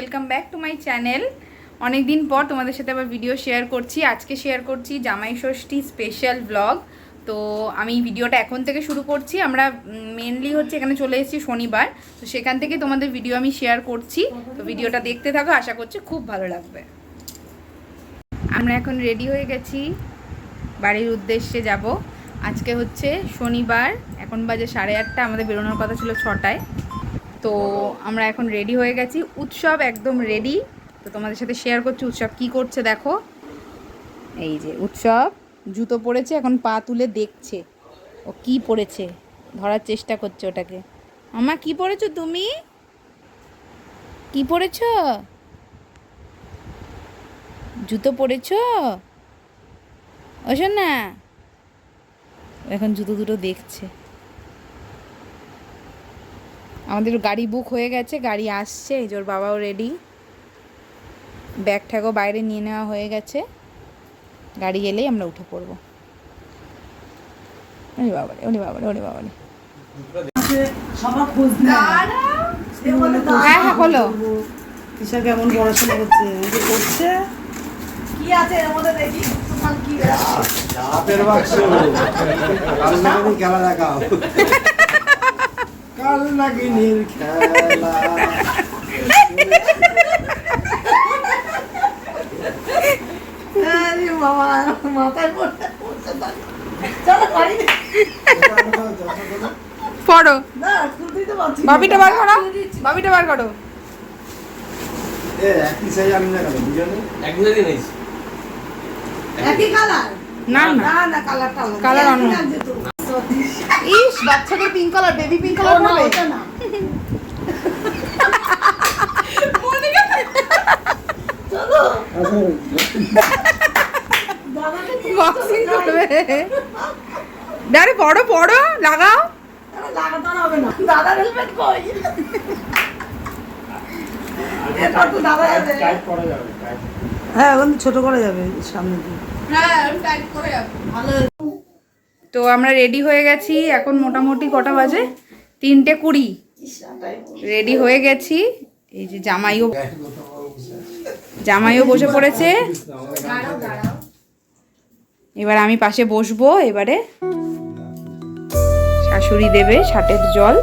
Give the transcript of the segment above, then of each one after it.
Welcome back to my channel অনেক দিন পর তোমাদের সাথে আবার ভিডিও শেয়ার করছি। আজকে শেয়ার করছি জামাই ষষ্ঠী স্পেশাল ব্লগ তো আমি ভিডিওটা এখন থেকে শুরু করছি। আমরা মেনলি হচ্ছে এখানে চলে এসেছি শনিবার। তো সেখান থেকে তোমাদের ভিডিও আমি শেয়ার করছি। তো ভিডিওটা দেখতে থাকো, আশা করছি খুব ভালো লাগবে। আমরা এখন রেডি হয়ে গেছি। বাড়ির উদ্দেশ্যে যাব। আজকে হচ্ছে শনিবার। এখন বাজে সাড়ে আটটা। আমাদের বেরোনোর কথা ছিল ছটায়। তো আমরা এখন রেডি হয়ে গেছি। উৎসব একদম রেডি তো তোমাদের সাথে শেয়ার করছি উৎসব কি করছে দেখো। এই যে উৎসব, জুতো পরেছে, এখন পা তুলে দেখছে। ও কি পরেছে? ধরার চেষ্টা করছে ওটাকে। আমা কি পরেছো তুমি? কি পরেছো? জুতো পরেছো? ওসব না এখন জুতো দুটো দেখছে। আমাদের গাড়ি বুক হয়ে গেছে গাড়ি আসছে এই যে ওর বাবাও রেডি ব্যাগ ঠ্যাগও বাইরে নিয়ে নেওয়া হয়ে গেছে। গাড়ি এলেই আমরা উঠে পড়ব। ওরে বাবারে ওরে বাবারে ওরে হ্যাঁ হ্যাঁ হলো তিশা কেমন পড়াশোনা করছে? কি আছে এর মধ্যে দেখি? তোমার কি খেলা দেখাও। কাল নাগিনীর খেলা? বাবা মাথায় চলো বাড়ি। পড়ো। বাবিটা বার করো। বাবিটা বার করো। একই কালার না না কালারটা কালার অন্য। ইস বাচ্চাদের pink colour baby pink colour না, ওটা না। চলো। দাদাকে নিয়ে বক্সিং করবে। ডারে পড়ো পড়ো লাগাও। লাগাতে হবে না। দাদার হেলমেট কই? দাদা যাবে। টাইট করা যাবে টাইট হ্যাঁ ছোট করা যাবে সামনে দিয়ে। হ্যাঁ টাইট করে ভালো। তো আমরা রেডি হয়ে গেছি, এখন মোটামুটি কটা বাজে? তিনটে কুড়ি। রেডি হয়ে গেছি। এই যে জামাইও জামাইও বসে পড়েছে। এবার আমি পাশে বসবো, এবারে শাশুড়ি দেবে ষাটের জল।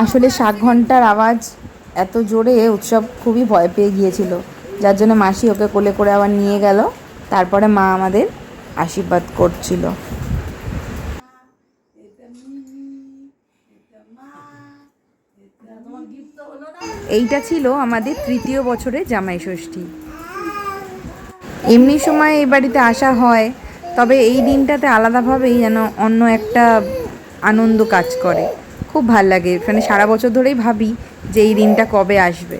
আসলে শাক ঘণ্টার আওয়াজ এত জোরে উৎসব খুবই ভয় পেয়ে গিয়েছিল। যার জন্য মাসি ওকে কোলে করে আবার নিয়ে গেল। তারপরে মা আমাদের আশীর্বাদ করছিল। এইটা ছিল আমাদের তৃতীয় বছরে জামাই ষষ্ঠী। এমনি সময় এই বাড়িতে আসা হয়, তবে এই দিনটাতে আলাদাভাবেই যেন অন্য একটা আনন্দ কাজ করে। খুব ভালো লাগে। মানে সারা বছর ধরেই ভাবি যে এই দিনটা কবে আসবে।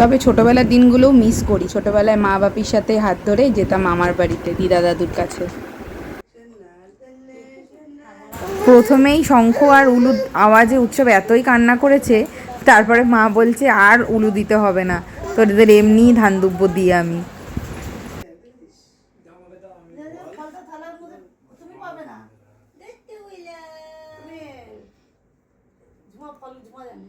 তবে ছোটোবেলার দিনগুলোও মিস করি। ছোটোবেলায় মা বাপির সাথে হাত ধরে যেতাম মামার বাড়িতে, দিদা দাদুর কাছে। প্রথমেই শঙ্খ আর উলু আওয়াজে উৎসব এতই কান্না করেছে, তারপরে মা বলছে, আর উলু দিতে হবে না। তোদের এমনিই ধান দুব্য দিয়ে আমি ফলটা থালার মধ্যে তুমি পাবে না দেখতে হইলে তুমি ঝুমা ফল ঝুমা জানি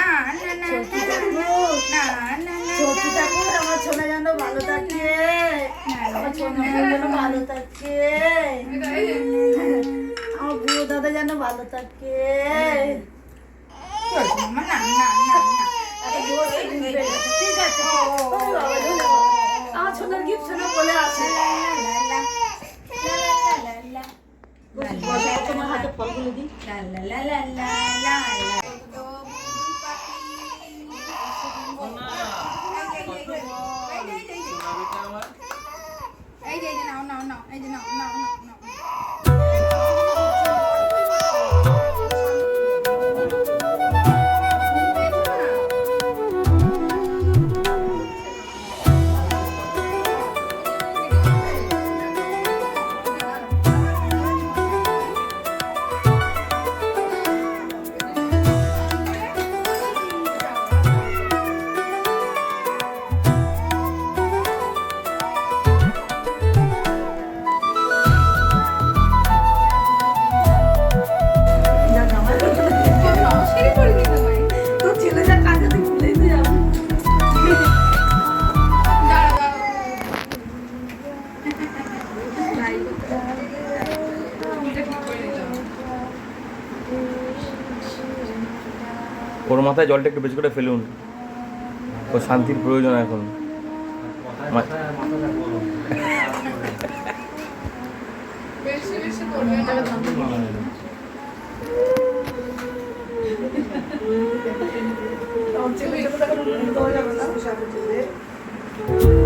না না না না না আমার ছোনা যেন ভালো থাকে আমার ছোনা যেন ভালো থাকে আমার বুড়ো দাদা যেন ভালো থাকে না না। ঠিক আছে। আমার ছোনার গিফট বলে আসে তোমার হাতে ফলগুলো দিই লা লা লা। ওর মাথায় জলটা একটু বেশি করে ফেলুন। ও শান্তির প্রয়োজন এখন। Thank বেশি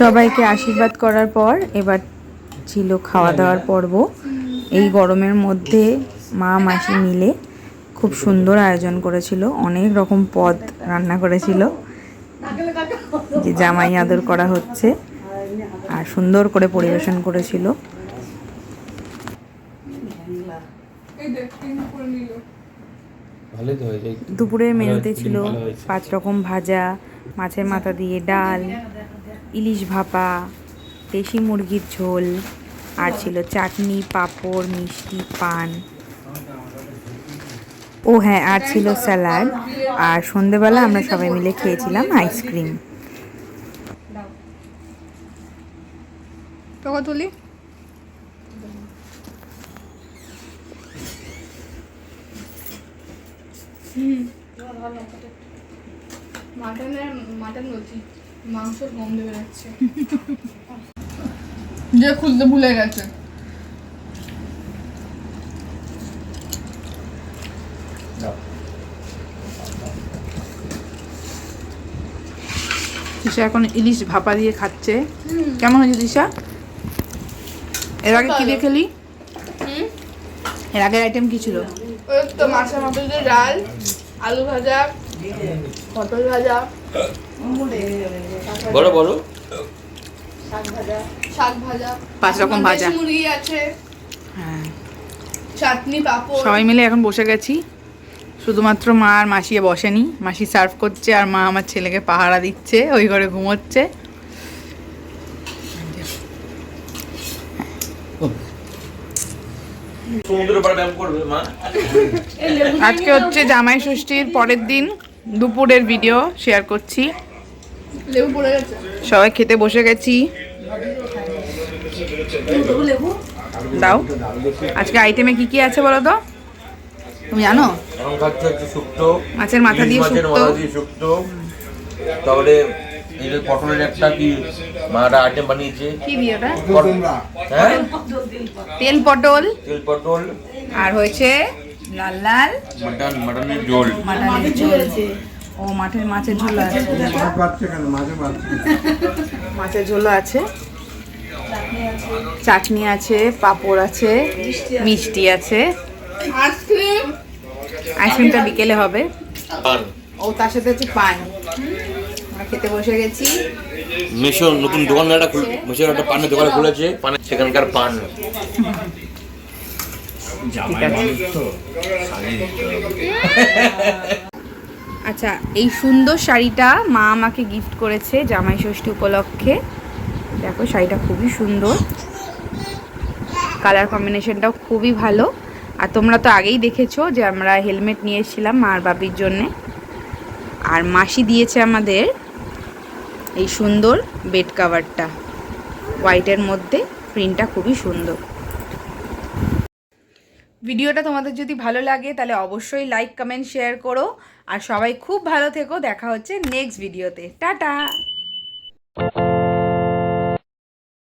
সবাইকে আশীর্বাদ করার পর এবার ছিল খাওয়া দাওয়ার পর্ব। এই গরমের মধ্যে মা মাসি মিলে খুব সুন্দর আয়োজন করেছিল। অনেক রকম পদ রান্না করেছিল। যে জামাই আদর করা হচ্ছে আর সুন্দর করে পরিবেশন করেছিল। দুপুরের মেনুতে ছিল পাঁচ রকম ভাজা মাছের মাথা দিয়ে ডাল। ইলিশ ভাপা দেশি মুরগির ঝোল আর ছিল চাটনি পাঁপড় মিষ্টি পান। ও হ্যাঁ আর ছিল স্যালাড। আর সন্ধেবেলা আমরা সবাই মিলে খেয়েছিলাম আইসক্রিম। তুলি? মাটনের মাটন বলছি। মাংসের গন্ধ বেরোচ্ছে। যে খুলতে ভুলে গেছে। দিশা এখন ইলিশ ভাপা দিয়ে খাচ্ছে। কেমন হয়েছে দিশা? এর আগে কি দিয়ে খেলি? এর আগের আইটেম কি ছিল? ওই তো মাছের মাথা দিয়ে ডাল আলু ভাজা পটল ভাজা। বলো বলো শাক ভাজা শাক ভাজা। পাঁচ রকম ভাজা। মুরগি আছে। হ্যাঁ। চাটনি পাপড়। সবাই মিলে এখন বসে গেছি। শুধুমাত্র মা আর মাসিয়ে বসেনি। মাসি সার্ভ করছে আর মা আমার ছেলেকে পাহারা দিচ্ছে ওই ঘরে ঘুমোচ্ছে। আজকে হচ্ছে জামাই ষষ্ঠীর পরের দিন। দুপুরের ভিডিও শেয়ার করছি। লেবু পড়ে গেছে। সবাই খেতে বসে গেছি। দাও। আজকে আইটেমে কি কি আছে বলো তো? তুমি জানো? মাছের মাথা দিয়ে শুক্তো। মাথা দিয়ে শুক্তো। তারপরে এই যে পটলের একটা কি মাটা আইটেম বানিয়েছে। কি দিয়ে ওটা? হ্যাঁ? তেল পটল। তেল পটল। আর হয়েছে লাল লাল। মাটন মাটনের ঝোল। মাটনের ঝোল ও মাঠের মাছের ঝোল আছে। মাছ পাচ্ছে কেন মাঝে মাছ মাছের ঝোল আছে। চাটনি আছে। পাঁপড় আছে মিষ্টি আছে। আইসক্রিম। আইসক্রিমটা বিকেলে হবে। ও তার সাথে হচ্ছে পান। আমরা খেতে বসে গেছি। মেশো নতুন দোকান একটা খুল মেশো একটা পানের দোকান খুলেছে। পানের সেখানকার পান। আচ্ছা এই সুন্দর শাড়িটা মা আমাকে গিফট করেছে জামাই ষষ্ঠী উপলক্ষে। দেখো শাড়িটা খুবই সুন্দর। কালার কম্বিনেশনটাও খুবই ভালো। আর তোমরা তো আগেই দেখেছ যে আমরা হেলমেট নিয়ে এসেছিলাম মার বাপির জন্যে। আর মাসি দিয়েছে আমাদের এই সুন্দর বেড কাভারটা হোয়াইটের মধ্যে প্রিন্টটা খুবই সুন্দর। ভিডিওটা তোমাদের যদি ভালো লাগে, তাহলে অবশ্যই লাইক কমেন্ট শেয়ার করো। আর সবাই খুব ভালো থেকো, দেখা হচ্ছে নেক্সট ভিডিওতে টাটা!